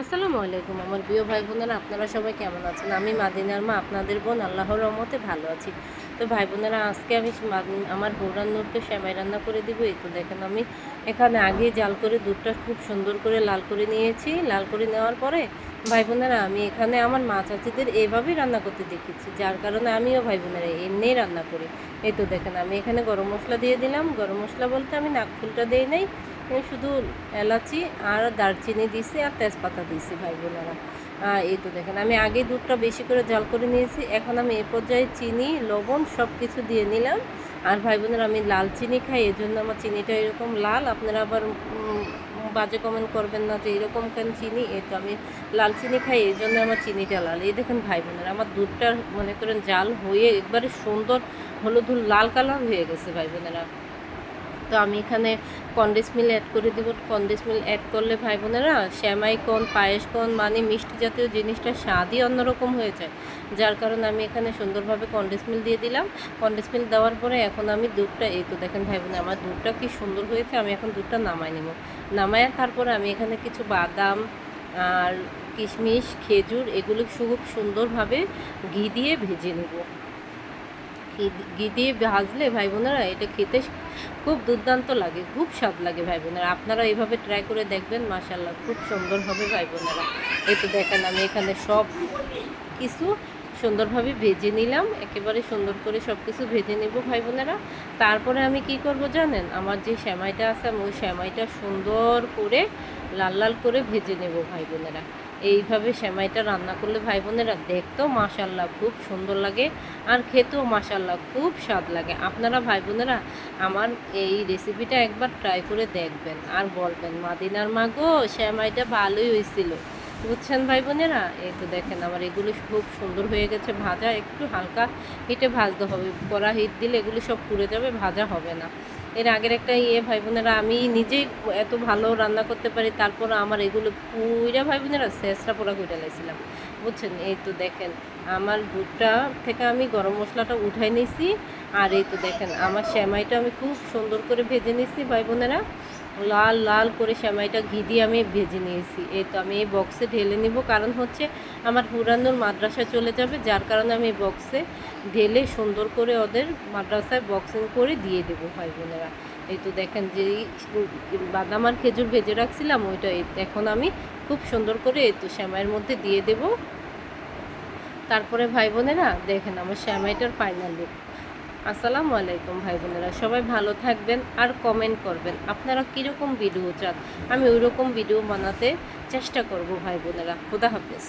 আসসালামু আলাইকুম আমার প্রিয় ভাই বোনেরা, আপনারা সবাই কেমন আছেন? আমি মাদিনার মা, আপনাদের বোন আল্লাহর রহমতে ভালো আছি। তো ভাই বোনেরা আজকে আমি আমার হৌরান নূরকে শ্যামাই রান্না করে দিব। এই তো দেখেন আমি এখানে আগে জাল করে দুধটা খুব সুন্দর করে লাল করে নিয়েছি। লাল করে নেওয়ার পরে ভাই বোনেরা আমি এখানে আমার মা চাচিদের এভাবেই রান্না করতে দেখেছি। যার কারণে আমিও ভাই বোনেরা এমনিই রান্না করি। এই তো দেখেন আমি এখানে গরম মশলা দিয়ে দিলাম। গরম মশলা বলতে আমি নাকফুলটা দিই নাই শুধু এলাচি আর দারচিনি দিছি আর তেজপাতা দিছি ভাই বোনেরা এই তো দেখেন, আমি আগে দুধটা বেশি করে জাল করে নিয়েছি, এখন আমি এ পর্যায়ে চিনি, লবণ সব কিছু দিয়ে নিলাম। আর ভাই বোনেরা, আমি লাল চিনি খাই এই জন্য আমার চিনিটা এরকম লাল। আপনারা আবার বাজে কমেন্ট করবেন না যে এরকম কেন চিনি? এই তো আমি লাল চিনি খাই এই জন্য আমার চিনিটা লাল। এই দেখেন ভাই বোনেরা, আমার দুধটা মনে করেন জাল হয়ে একবারে সুন্দর হলুদ হলুদ লাল কালার হয়ে গেছে ভাই বোনেরা। তো আমি এখানে কন্ডেন্স মিল অ্যাড করে দিব। কন্ডেন্স মিল অ্যাড করলে ভাই বোনেরা শ্যামাই কোন, পায়েস কোন মানে মিষ্টি জাতীয় জিনিসটা স্বাদই অন্যরকম হয়ে যায়। যার কারণে আমি এখানে সুন্দরভাবে কন্ডেন্স মিল দিয়ে দিলাম। কন্ডেন্স মিল দেওয়ার পরে এখন আমি দুধটা, এই তো দেখেন ভাই বোনে আমার দুধটা কি সুন্দর হয়েছে, আমি এখন দুধটা নামাই নেব। নামায় তারপরে আমি এখানে কিছু বাদাম আর কিশমিশ, খেজুর, এগুলো খুব সুন্দরভাবে ঘি দিয়ে ভেজে নেব। ঘি দিয়ে ভাজলে ভাই বোনেরা, এটা খেতে খুব দুর্দান্ত লাগে, খুব স্বাদ লাগে ভাই বোনেরা। আপনারা এইভাবে ট্রাই করে দেখবেন মাশাল্লাহ খুব সুন্দর হবে ভাই বোনেরা। এই তো দেখেন, আমি এখানে সব কিছু সুন্দরভাবে ভেজে নিলাম, একেবারে সুন্দর করে সব কিছু ভেজে নিব ভাই বোনেরা। তারপরে আমি কি করব জানেন, আমার যে শ্যামাইটা আছে, আমি ওই শ্যামাইটা সুন্দর করে লাল লাল করে ভেজে নেব ভাই বোনেরা। এইভাবে সেমাইটা রান্না করলে ভাই বোনেরা দেখতেও মাশাল্লাহ খুব সুন্দর লাগে আর খেতেও মাশাল্লাহ খুব স্বাদ লাগে। আপনারা ভাই বোনেরা আমার এই রেসিপিটা একবার ট্রাই করে দেখবেন আর বলবেন, মাদিনার মাগো শ্যামাইটা ভালোই হয়েছিল। বুঝছেন ভাই বোনেরা এই তো দেখেন, আমার এগুলো খুব সুন্দর হয়ে গেছে, ভাজা একটু হালকা হিটে ভাজতে হবে। কড়া হিট দিলে এগুলো সব পুড়ে যাবে, ভাজা হবে না। এর আগের একটা ইয়ে ভাই বোনেরা আমি নিজেই এত ভালো রান্না করতে পারি, তারপর আমার এগুলো পুইরা ভাই বোনেরা শেষটা পোড়া করে লাইছিলাম। বুঝছেন? এই তো দেখেন, আমার দুধটা থেকে আমি গরম মশলাটা উঠাই নিছি, আর এই তো দেখেন, আমার শ্যামাইটা আমি খুব সুন্দর করে ভেজে নিছি ভাই বোনেরা লাল লাল করে শ্যামাইটা ঘি দিয়ে আমি ভেজে নিয়েছি। এই তো আমি এই বক্সে ঢেলে নিব। কারণ হচ্ছে আমার পুরানোর মাদ্রাসায় চলে যাবে, যার কারণে আমি এই বক্সে ঢেলে সুন্দর করে ওদের মাদ্রাসায় বক্সিং করে দিয়ে দেবো ভাই বোনেরা। এই তো দেখেন যে বাদাম আর খেজুর ভেজে রাখছিলাম, ওইটা এখন আমি খুব সুন্দর করে এই তো শ্যামাইয়ের মধ্যে দিয়ে দেব। তারপরে ভাই বোনেরা, দেখেন আমার শ্যামাইটার ফাইনাল লুক আসসালামু আলাইকুম ভাই বোনেরা, সবাই ভালো থাকবেন আর কমেন্ট করবেন। আপনারা কীরকম ভিডিও চান? আমি ওইরকম ভিডিও বানাতে চেষ্টা করব ভাই বোনেরা। খুদা হাফেজ।